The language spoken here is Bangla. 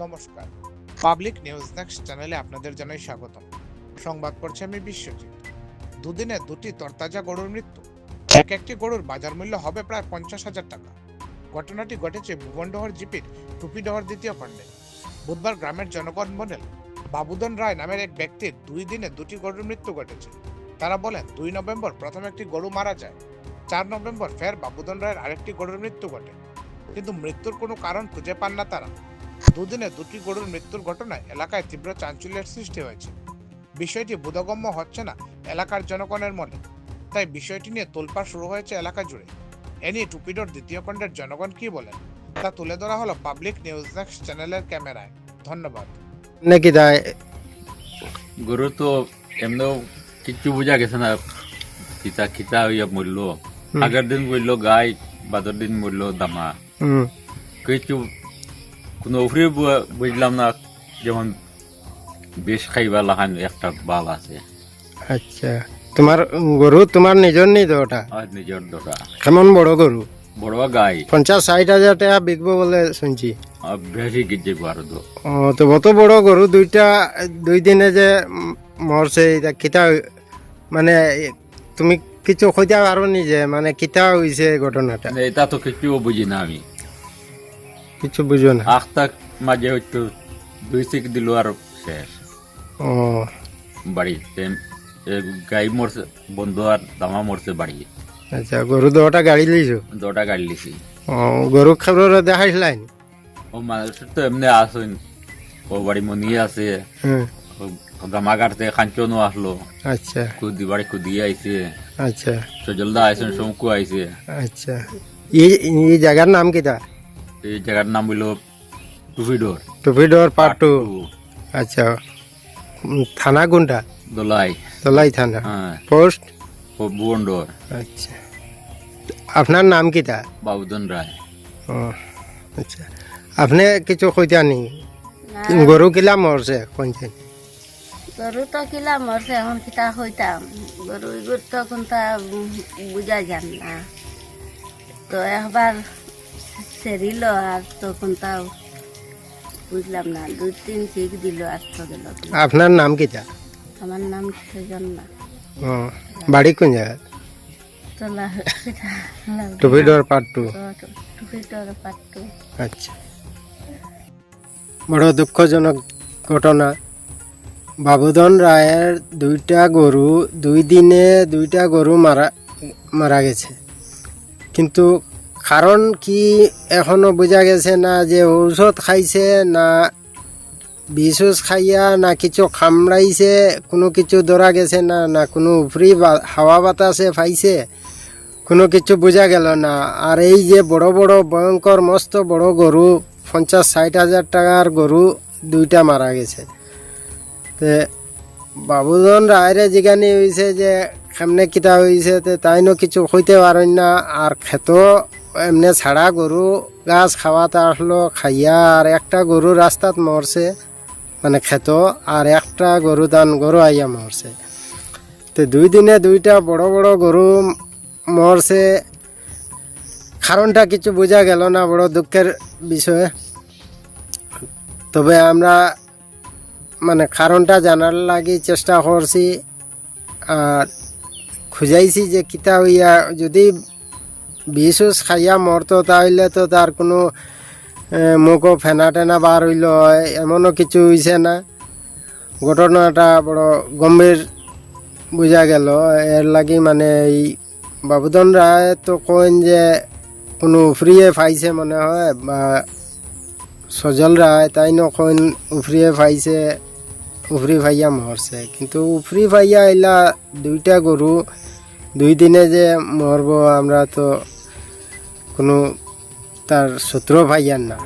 নমস্কার। পাবলিক নিউজ নেক্সট চ্যানেলে আপনাদের জানাই স্বাগতম। সংবাদ পড়ছে আমি বিশ্বজিৎ। দুদিনে দুটি তরতাজা গরুর মৃত্যু। এক একটি গরুর বাজার মূল্য হবে প্রায় পঞ্চাশ হাজার টাকা। ঘটনাটি ঘটেছে ভুবনডহর জিপির টুপিডহর দ্বিতীয় খণ্ডে। বুধবার গ্রামের জনগণ বলেন বাবুদন রায় নামের এক ব্যক্তির দুই দিনে দুটি গরুর মৃত্যু ঘটেছে। তারা বলেন, দুই নভেম্বর প্রথম একটি গরু মারা যায়। চার নভেম্বর ফের বাবুদন রায়ের আরেকটি গরুর মৃত্যু ঘটে। কিন্তু মৃত্যুর কোনো কারণ খুঁজে পান না তারা। দুদিনে দুটি গরুর মৃত্যুর ঘটনায় এলাকায় তীব্র চাঞ্চল্যের সৃষ্টি হয়েছে। বিষয়টি বোধগম্য হচ্ছে না এলাকার জনগণের মনে। তাই বিষয়টি নিয়ে তোলপাড় শুরু হয়েছে এলাকা জুড়ে। এ নিয়ে টুপিডোর দ্বিতীয় খণ্ডের জনগণ কি বলেন? তা তুলে ধরা হলো পাবলিক নিউজ নেক্সট চ্যানেলের ক্যামেরায়। ধন্যবাদ। নাকি দায় গরু তো এমনিও কিচ্ছু বোঝা গেছে না। খিতা খিতা হইয়া মরল আগের দিন মরল গাই বাদর দিন মরল দামা। হুম। কিছু কোনো বুঝলাম না যেমন বেশ খাইবা লাগান একটা বাল আছে আচ্ছা তোমার গরু তোমার নিজের নি আর নিজের দোটা কেমন বড় গরু বড় গাই পঞ্চাশ ষাট হাজার টাকা বিকবো বলে শুনছি বেশি গিয়ে আরও তো ও তো অত বড় গরু দুইটা দুই দিনে যে মরছে এটা কিতা মানে তুমি কিছু কইতে পারো নি যে মানে কিতা হইছে ঘটনাটা এটা তো কিছু বুঝি না আমি কিছু বুঝো না। আখটা মাঝে হয়তো দুই সিক দিল আর শেষ। ও। বাড়িতে এ গাই মরছে বন্ধু আর দামা মরছে বাড়ি আচ্ছা গরু দুটা গাড়ি লইছো? দুটা গাড়ি লিছি ও গরু খাবার দেখাইছিলেন ও মানুষ তো এমনি আসেন। ও বাড়ি মনি আছে। গামা কাটতে কাঞ্চনও আসলো। আচ্ছা। কুদি বাড়ি কুদি আইছে। আচ্ছা। সজলদা আইসেন শঙ্কু আইছে। আচ্ছা। এই এই জায়গার নাম কিতা এই জায়গার নাম হইল টুফিডোর টুপিডোর পার্ট টু আচ্ছা থানা কোনটা? দোলাই। তলাই থানা। হ্যাঁ। পোস্ট? ও বুয়ন্ডর আচ্ছা। আপনার নাম কিতা বাবুদন রায়। ও আচ্ছা। আপনি কিছু কইতা নি। গরু কিলা মরছে কোনছেন গরু তো কিলা মরছে এখন কিতা হইতাম গরু তো কোনটা বুঝা যান না। তো একবার সেরিল আর তো কোনটা বুঝলাম না দুই তিন চিক দিল আর তো গেল আপনার নাম কিতা আমার নাম সেজন না ও বাড়ি কোন জায়গা তোলা টুপিডোর পার্ট টু। টুপিটার পাট্টু আচ্ছা। বড় দুঃখজনক ঘটনা। বাবুধন রায়ের দুইটা গরু দুই দিনে দুইটা গরু মারা মারা গেছে। কিন্তু কারণ কি এখনও বোঝা গেছে না যে ঔষধ খাইছে না বিষ উষ খাইয়া না কিছু খামড়াইছে কোনো কিছু ধরা গেছে না না কোনো ফ্রি হাওয়া বাতাসে পাইছে, কোনো কিছু বোঝা গেল না। আর এই যে বড় বড় ভয়ঙ্কর মস্ত বড় গরু, পঞ্চাশ ষাট হাজার টাকার গরু, দুইটা মারা গেছে। তে বাবুজন রায়রে যেখানে হয়েছে যে, কেমনে কিতা হয়েছে তে তাইনো কিছু হইতে পারেন না। আর খেত এমনি ছাড়া গরু, গাছ খাওয়াতে আসলো, খাইয়া আর একটা গরু রাস্তাত মরছে মানে খেত, আর একটা গরু দান, গরু আইয়া মরছে। তো দুই দিনে দুইটা বড় বড় গরু মরছে। কারণটা কিছু বোঝা গেল না, বড় দুঃখের বিষয়। তবে আমরা মানে কারণটা জানার লাগি চেষ্টা করছি, আর খুঁজাইছি যে কিতা হইয়া যদি বিষ উষ খাইয়া মরতো, তাহলে তো তার কোনো মুখও ফেনা টেনা বার হইল, এমনও কিছু হইছে না। ঘটনাটা বড় গম্ভীর বোঝা গেল। এর লাগি মানে এই বাবুদন রায় তো কইন যে কোনো উফরিয়ে পাইছে মনে হয়, বা সজল রায় তাই ন কইন উফরিয়ে পাইছে উফরি ভাইয়া মরছে। কিন্তু উফরি ভাইয়া এলা দুইটা গরু, দুই দিনে যে মরব, আমরা তো কোনো তার সূত্র ভাইয়ার না।